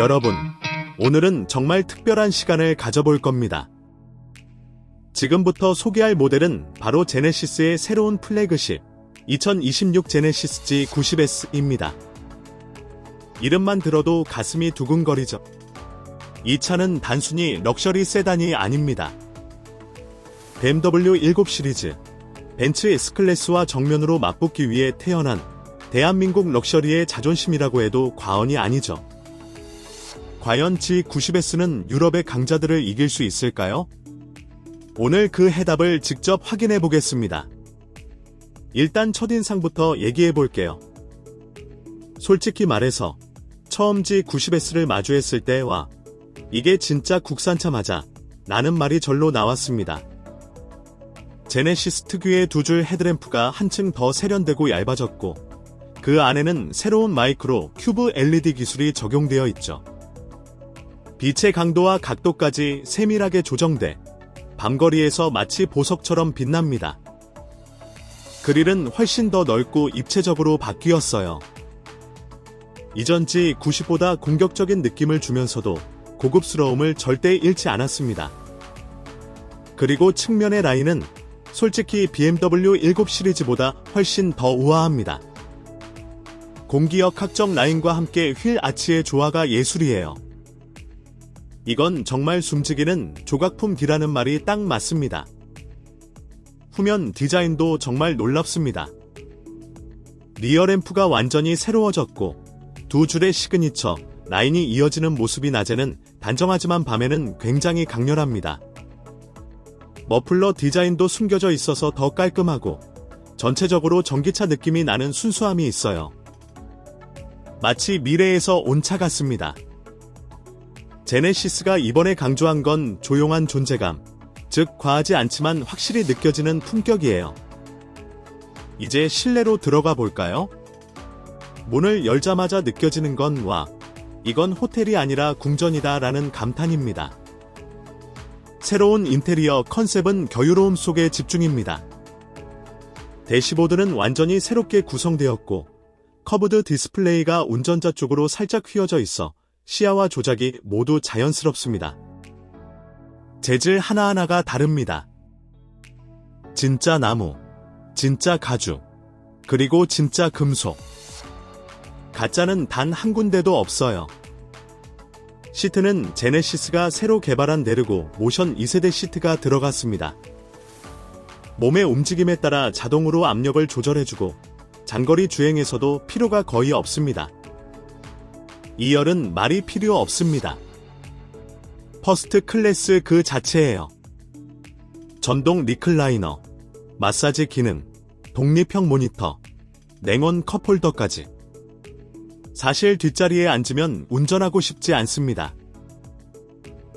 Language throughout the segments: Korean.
여러분, 오늘은 정말 특별한 시간을 가져볼 겁니다. 지금부터 소개할 모델은 바로 제네시스의 새로운 플래그십 2026 제네시스 G90S입니다. 이름만 들어도 가슴이 두근거리죠. 이 차는 단순히 럭셔리 세단이 아닙니다. BMW 7 시리즈, 벤츠 S클래스와 정면으로 맞붙기 위해 태어난 대한민국 럭셔리의 자존심이라고 해도 과언이 아니죠. 과연 G90S는 유럽의 강자들을 이길 수 있을까요? 오늘 그 해답을 직접 확인해 보겠습니다. 일단 첫인상부터 얘기해 볼게요. 솔직히 말해서 처음 G90S를 마주했을 때와 이게 진짜 국산차 맞아 라는 말이 절로 나왔습니다. 제네시스 특유의 두 줄 헤드램프가 한층 더 세련되고 얇아졌고 그 안에는 새로운 마이크로 큐브 LED 기술이 적용되어 있죠. 빛의 강도와 각도까지 세밀하게 조정돼 밤거리에서 마치 보석처럼 빛납니다. 그릴은 훨씬 더 넓고 입체적으로 바뀌었어요. 이전지 90보다 공격적인 느낌을 주면서도 고급스러움을 절대 잃지 않았습니다. 그리고 측면의 라인은 솔직히 BMW 7 시리즈보다 훨씬 더 우아합니다. 공기역 확정 라인과 함께 휠 아치의 조화가 예술이에요. 이건 정말 숨지기는 조각품 D라는 말이 딱 맞습니다. 후면 디자인도 정말 놀랍습니다. 리어램프가 완전히 새로워졌고 두 줄의 시그니처 라인이 이어지는 모습이 낮에는 단정하지만 밤에는 굉장히 강렬합니다. 머플러 디자인도 숨겨져 있어서 더 깔끔하고 전체적으로 전기차 느낌이 나는 순수함이 있어요. 마치 미래에서 온 차 같습니다. 제네시스가 이번에 강조한 건 조용한 존재감, 즉 과하지 않지만 확실히 느껴지는 품격이에요. 이제 실내로 들어가 볼까요? 문을 열자마자 느껴지는 건 와, 이건 호텔이 아니라 궁전이다 라는 감탄입니다. 새로운 인테리어 컨셉은 겨유로움 속에 집중입니다. 대시보드는 완전히 새롭게 구성되었고, 커브드 디스플레이가 운전자 쪽으로 살짝 휘어져 있어 시야와 조작이 모두 자연스럽습니다. 재질 하나하나가 다릅니다. 진짜 나무, 진짜 가죽, 그리고 진짜 금속. 가짜는 단 한 군데도 없어요. 시트는 제네시스가 새로 개발한 내르고 모션 2세대 시트가 들어갔습니다. 몸의 움직임에 따라 자동으로 압력을 조절해주고 장거리 주행에서도 필요가 거의 없습니다. 2열은 말이 필요 없습니다. 퍼스트 클래스 그 자체예요. 전동 리클라이너, 마사지 기능, 독립형 모니터, 냉온 컵홀더까지. 사실 뒷자리에 앉으면 운전하고 싶지 않습니다.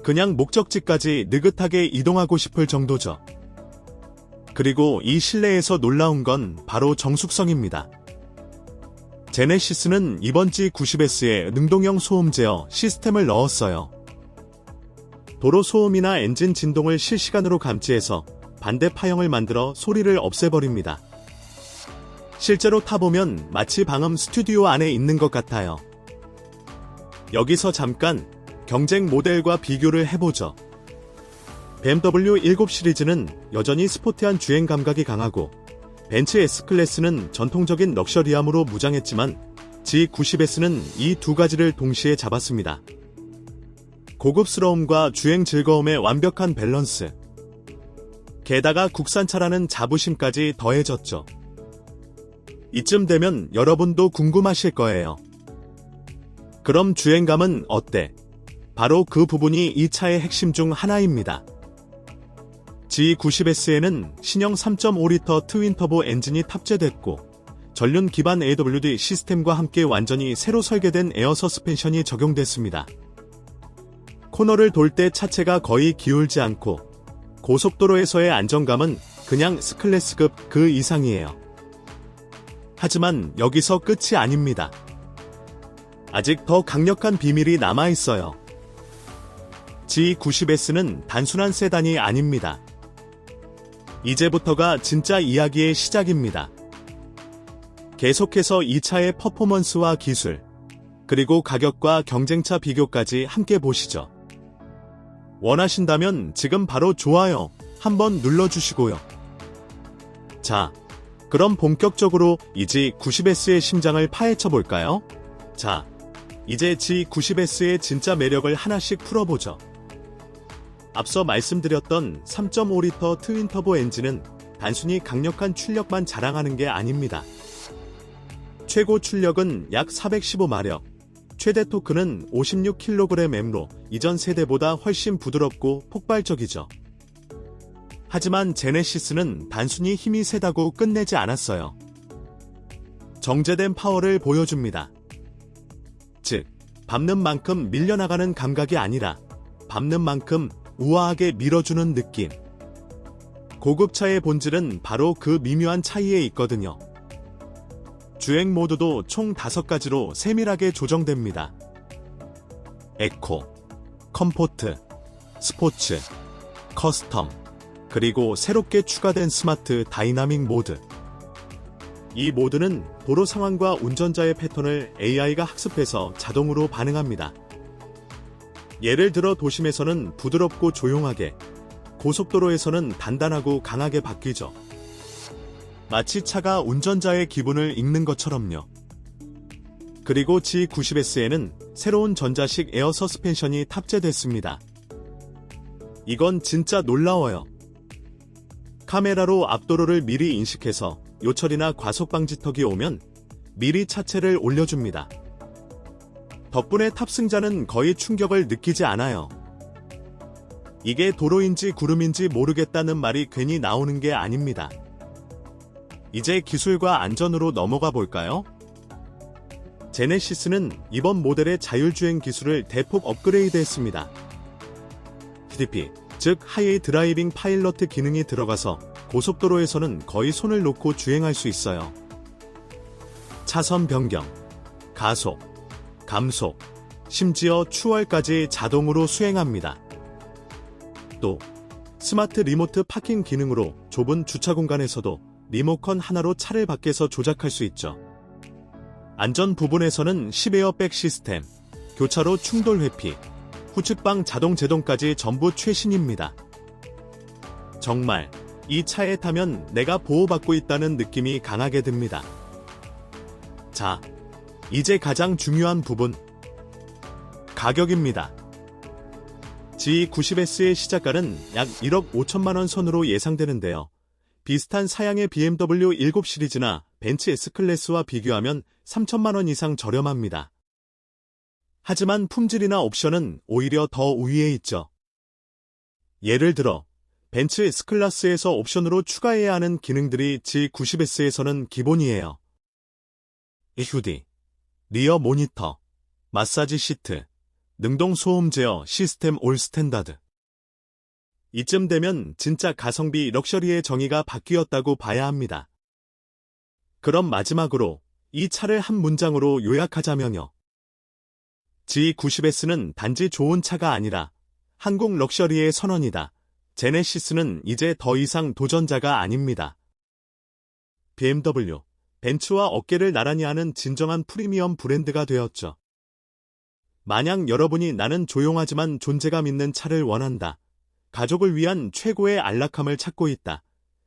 그냥 목적지까지 느긋하게 이동하고 싶을 정도죠. 그리고 이 실내에서 놀라운 건 바로 정숙성입니다. 제네시스는 이번 G90S에 능동형 소음 제어 시스템을 넣었어요. 도로 소음이나 엔진 진동을 실시간으로 감지해서 반대 파형을 만들어 소리를 없애버립니다. 실제로 타보면 마치 방음 스튜디오 안에 있는 것 같아요. 여기서 잠깐 경쟁 모델과 비교를 해보죠. BMW 7 시리즈는 여전히 스포티한 주행 감각이 강하고 벤츠 S클래스는 전통적인 럭셔리함으로 무장했지만 G90S는 이 두 가지를 동시에 잡았습니다. 고급스러움과 주행 즐거움의 완벽한 밸런스. 게다가 국산차라는 자부심까지 더해졌죠. 이쯤 되면 여러분도 궁금하실 거예요. 그럼 주행감은 어때? 바로 그 부분이 이 차의 핵심 중 하나입니다. G90S에는 신형 3.5리터 트윈터보 엔진이 탑재됐고 전륜 기반 AWD 시스템과 함께 완전히 새로 설계된 에어 서스펜션이 적용됐습니다. 코너를 돌 때 차체가 거의 기울지 않고 고속도로에서의 안정감은 그냥 스클래스급 그 이상이에요. 하지만 여기서 끝이 아닙니다. 아직 더 강력한 비밀이 남아 있어요. G90S는 단순한 세단이 아닙니다. 이제부터가 진짜 이야기의 시작입니다. 계속해서 이 차의 퍼포먼스와 기술, 그리고 가격과 경쟁차 비교까지 함께 보시죠. 원하신다면 지금 바로 좋아요 한번 눌러주시고요. 자, 그럼 본격적으로 이 G90S의 심장을 파헤쳐 볼까요? 자, 이제 G90S의 진짜 매력을 하나씩 풀어보죠. 앞서 말씀드렸던 3.5리터 트윈터보 엔진은 단순히 강력한 출력만 자랑하는 게 아닙니다. 최고 출력은 약 415마력, 최대 토크는 56kgm로 이전 세대보다 훨씬 부드럽고 폭발적이죠. 하지만 제네시스는 단순히 힘이 세다고 끝내지 않았어요. 정제된 파워를 보여줍니다. 즉, 밟는 만큼 밀려나가는 감각이 아니라 밟는 만큼 우아하게 밀어주는 느낌. 고급차의 본질은 바로 그 미묘한 차이에 있거든요. 주행 모드도 총 5가지로 세밀하게 조정됩니다. 에코, 컴포트, 스포츠, 커스텀, 그리고 새롭게 추가된 스마트 다이나믹 모드. 이 모드는 도로 상황과 운전자의 패턴을 AI가 학습해서 자동으로 반응합니다. 예를 들어 도심에서는 부드럽고 조용하게, 고속도로에서는 단단하고 강하게 바뀌죠. 마치 차가 운전자의 기분을 읽는 것처럼요. 그리고 G90S에는 새로운 전자식 에어 서스펜션이 탑재됐습니다. 이건 진짜 놀라워요. 카메라로 앞도로를 미리 인식해서 요철이나 과속 방지턱이 오면 미리 차체를 올려줍니다. 덕분에 탑승자는 거의 충격을 느끼지 않아요. 이게 도로인지 구름인지 모르겠다는 말이 괜히 나오는 게 아닙니다. 이제 기술과 안전으로 넘어가 볼까요? 제네시스는 이번 모델의 자율주행 기술을 대폭 업그레이드했습니다. HDP, 즉 하이 드라이빙 파일럿 기능이 들어가서 고속도로에서는 거의 손을 놓고 주행할 수 있어요. 차선 변경, 가속, 감속, 심지어 추월까지 자동으로 수행합니다. 또 스마트 리모트 파킹 기능으로 좁은 주차 공간에서도 리모컨 하나로 차를 밖에서 조작할 수 있죠. 안전 부분에서는 10에어백 시스템, 교차로 충돌 회피, 후측방 자동 제동까지 전부 최신입니다. 정말 이 차에 타면 내가 보호받고 있다는 느낌이 강하게 듭니다. 자, 이제 가장 중요한 부분. 가격입니다. G90S의 시작가는 약 1억 5천만원 선으로 예상되는데요. 비슷한 사양의 BMW 7 시리즈나 벤츠 S클래스와 비교하면 3천만원 이상 저렴합니다. 하지만 품질이나 옵션은 오히려 더 우위에 있죠. 예를 들어 벤츠 S클래스에서 옵션으로 추가해야 하는 기능들이 G90S에서는 기본이에요. HUD, 리어 모니터, 마사지 시트, 능동 소음 제어 시스템 올 스탠다드. 이쯤 되면 진짜 가성비 럭셔리의 정의가 바뀌었다고 봐야 합니다. 그럼 마지막으로 이 차를 한 문장으로 요약하자면요. G90S는 단지 좋은 차가 아니라 한국 럭셔리의 선언이다. 제네시스는 이제 더 이상 도전자가 아닙니다. BMW, 벤츠와 어깨를 나란히 하는 진정한 프리미엄 브랜드가 되었죠. 만약 여러분이 나는 조용하지만 존재감 있는 차를 원한다. 가족을 위한 최고의 안락함을 찾고 있다.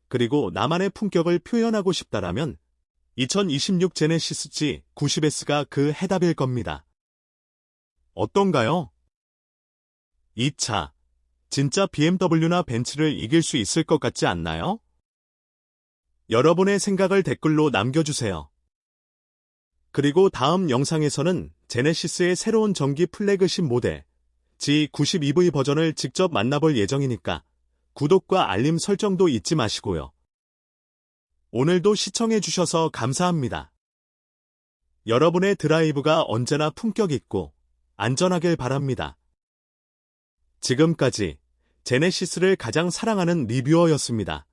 그리고 나만의 품격을 표현하고 싶다라면 2026 제네시스 G90S가 그 해답일 겁니다. 어떤가요? 이 차, 진짜 BMW나 벤츠를 이길 수 있을 것 같지 않나요? 여러분의 생각을 댓글로 남겨주세요. 그리고 다음 영상에서는 제네시스의 새로운 전기 플래그십 모델 G92V 버전을 직접 만나볼 예정이니까 구독과 알림 설정도 잊지 마시고요. 오늘도 시청해주셔서 감사합니다. 여러분의 드라이브가 언제나 품격 있고 안전하길 바랍니다. 지금까지 제네시스를 가장 사랑하는 리뷰어였습니다.